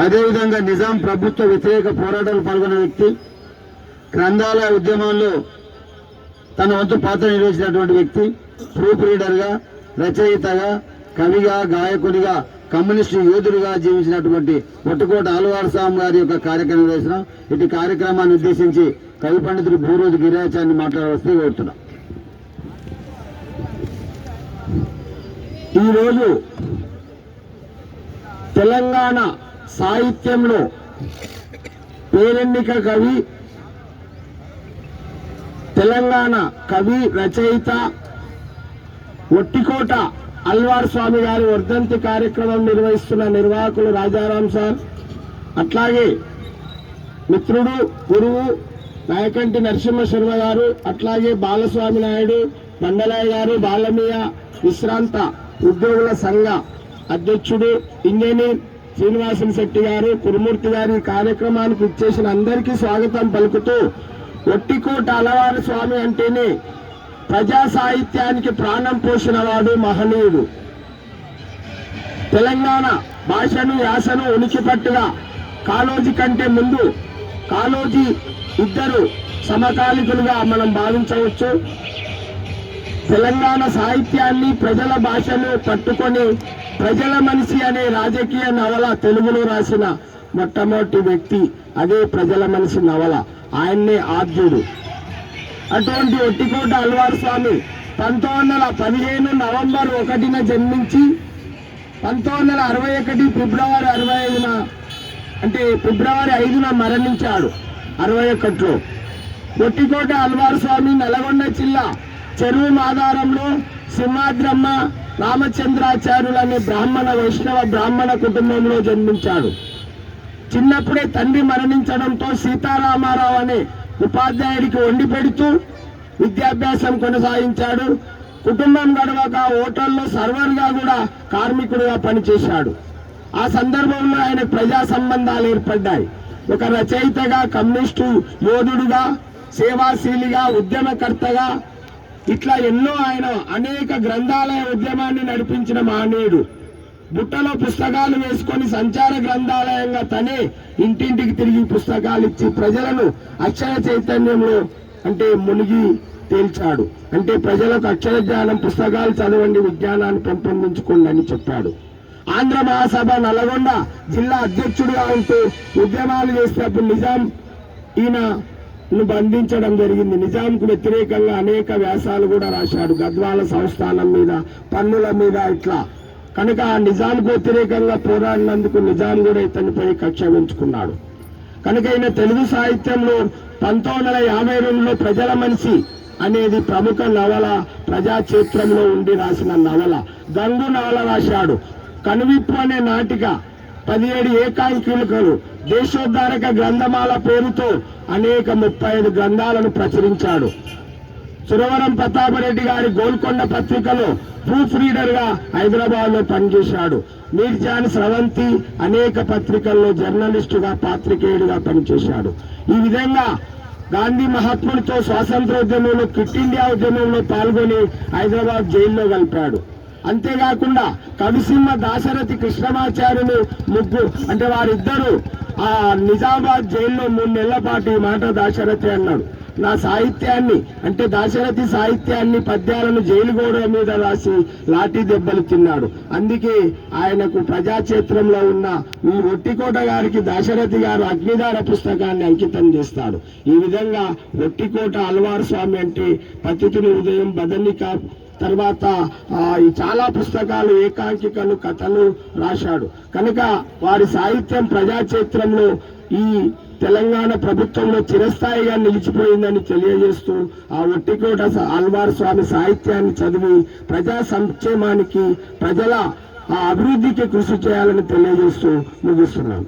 అదేవిధంగా నిజాం ప్రభుత్వ వ్యతిరేక పోరాటాలు పాల్గొన్న వ్యక్తి గ్రంథాలయ ఉద్యమంలో తన వంతు పాత్ర నిర్వహించినటువంటి వ్యక్తి ప్రూఫ్ రీడర్గా రచయితగా కవిగా గాయకుడిగా కమ్యూనిస్టు యోధుడిగా జీవించినటువంటి ఒట్టుకోట ఆలవారు స్వామి గారి యొక్క కార్యక్రమం నిర్వహిస్తున్నాం ఇటు కార్యక్రమాన్ని ఉద్దేశించి కవి పండితుడు భూరోజు గిరిరాచాన్ని మాట్లాడవలసి కోరుతున్నాం. ఈరోజు తెలంగాణ సాహిత్యంలో పేరెన్నిక కవి తెలంగాణ కవి రచయిత ఒట్టికోట అల్వార్ స్వామి గారి వర్ధంతి కార్యక్రమం నిర్వహిస్తున్న నిర్వాహకులు రాజారాం సార్ అట్లాగే మిత్రుడు గురువు నాయకంటి నరసింహ శర్మ గారు అట్లాగే బాలస్వామి నాయుడు మండలయ్య గారు బాలమీయ విశ్రాంత ఉద్యోగుల సంఘ అధ్యక్షుడు ఇంజనీర్ శ్రీనివాసన్ శెట్టి గారు కురుమూర్తి గారి ఈ కార్యక్రమానికి ఇచ్చేసిన అందరికీ స్వాగతం పలుకుతూ ఒట్టికోట అలవారు స్వామి అంటేనే ప్రజా సాహిత్యానికి ప్రాణం పోసిన వాడు మహనీయుడు. తెలంగాణ భాషను యాసను ఉనికిపట్టుగా కాలోజీ కంటే ముందు కాలోజీ ఇద్దరు సమకాలికులుగా మనం భావించవచ్చు. తెలంగాణ సాహిత్యాన్ని ప్రజల భాషను పట్టుకొని ప్రజల మనిషి అనే రాజకీయ నవల తెలుగులో రాసిన మొట్టమొదటి వ్యక్తి అదే ప్రజల మనిషి నవల. ఆయన్నే ఆద్యుడు అటువంటి ఒట్టికోట అల్వార్ స్వామి పంతొమ్మిది వందల పదిహేను నవంబర్ ఒకటిన జన్మించి పంతొమ్మిది వందల అరవై ఒకటి ఫిబ్రవరి అరవై ఐదున అంటే ఫిబ్రవరి ఐదున మరణించాడు అరవై ఒకటిలో. ఒట్టికోట అల్వార్ స్వామి నల్గొండ జిల్లా చెరువు ఆధారంలో సింహాద్రమ్మ రామచంద్రాచార్యులు అనే బ్రాహ్మణ వైష్ణవ బ్రాహ్మణ కుటుంబంలో జన్మించాడు. చిన్నప్పుడే తండ్రి మరణించడంతో సీతారామారావు అనే ఉపాధ్యాయుడికి వండి పెడుతూ విద్యాభ్యాసం కొనసాగించాడు. కుటుంబం గడవక హోటల్లో సర్వర్గా కూడా కార్మికుడిగా పనిచేశాడు. ఆ సందర్భంలో ఆయన ప్రజా సంబంధాలు ఏర్పడ్డాయి. ఒక రచయితగా కమ్యూనిస్టు యోధుడుగా సేవాశీలిగా ఉద్యమకర్తగా ఇట్లా ఎన్నో ఆయన అనేక గ్రంథాలయ ఉద్యమాన్ని నడిపించిన మానేడు బుట్టలో పుస్తకాలు వేసుకొని సంచార గ్రంథాలయంగా తనే ఇంటింటికి తిరిగి పుస్తకాలు ఇచ్చి ప్రజలను అక్షర చైతన్యంలో అంటే మునిగి తేల్చాడు. అంటే ప్రజలకు అక్షర జ్ఞానం పుస్తకాలు చదవండి విజ్ఞానాన్ని పెంపొందించుకోండి అని చెప్పాడు. ఆంధ్ర మహాసభ నల్గొండ జిల్లా అధ్యక్షుడిగా ఉంటూ ఉద్యమాలు చేసినప్పుడు నిజాం ఈయన ను బంధించడం జరిగింది. నిజాంకు వ్యతిరేకంగా అనేక వ్యాసాలు కూడా రాశాడు. గద్వాల సంస్థానం మీద పన్నుల మీద ఇట్లా. కనుక ఆ నిజాంకు వ్యతిరేకంగా పోరాడినందుకు నిజాం కూడా ఇతనిపై కక్ష పెంచుకున్నాడు కనుక ఈయన తెలుగు సాహిత్యంలో పంతొమ్మిది వందల యాభై రెండులో ప్రజల మనిషి అనేది ప్రముఖ నవల ప్రజాక్షేత్రంలో ఉండి రాసిన నవల. గంగు నవల రాశాడు. కనువిప్పు అనే నాటిక పదిహేడు ఏకాంకికలు దేశోద్ధారక గ్రంథమాల పేరుతో అనేక ముప్పై ఐదు గ్రంథాలను ప్రచురించాడు. సురవరం ప్రతాపరెడ్డి గారి గోల్కొండ పత్రికలో ప్రూఫ్ రీడర్గా హైదరాబాద్లో పనిచేశాడు. మీర్జాన్ స్రవంతి అనేక పత్రికల్లో జర్నలిస్టుగా పాత్రికేయుడిగా పనిచేశాడు. ఈ విధంగా గాంధీ మహాత్ముడితో స్వాతంత్రోద్యమంలో క్విట్ ఇండియా ఉద్యమంలో పాల్గొని హైదరాబాద్ జైల్లో కలిపాడు అంతేకాకుండా కవిసింహ దాశరథి కృష్ణమాచార్యులు ముగ్గురు అంటే వారిద్దరూ ఆ నిజామాబాద్ జైల్లో మూడు నెలల పాటు ఈ మాట దాశరథి అన్నాడు. నా సాహిత్యాన్ని అంటే దాశరథి సాహిత్యాన్ని పద్యాలను జైలు గోడ మీద రాసి లాఠీ దెబ్బలు తిన్నాడు. అందుకే ఆయనకు ప్రజాక్షేత్రంలో ఉన్న ఈ ఒట్టికోట గారికి దాశరథి గారు అగ్నిదార పుస్తకాన్ని అంకితం చేస్తాడు. ఈ విధంగా ఒట్టికోట అల్వార్ స్వామి అంటే పతితుని ఉదయం బదనిక తర్వాత ఆ, ఈ చాలా పుస్తకాలు ఏకాంకికలు కథలు రాశాడు. కనుక వారి సాహిత్యం ప్రజాక్షేత్రంలో ఈ తెలంగాణ ప్రభుత్వంలో చిరస్థాయిగా నిలిచిపోయిందని తెలియజేస్తూ ఆ ఒట్టికోట అల్వార్ ఆల్వార్ స్వామి సాహిత్యాన్ని చదివి ప్రజా సంక్షేమానికి ప్రజల ఆ అభివృద్ధికి కృషి చేయాలని తెలియజేస్తూ ముగిస్తున్నాను.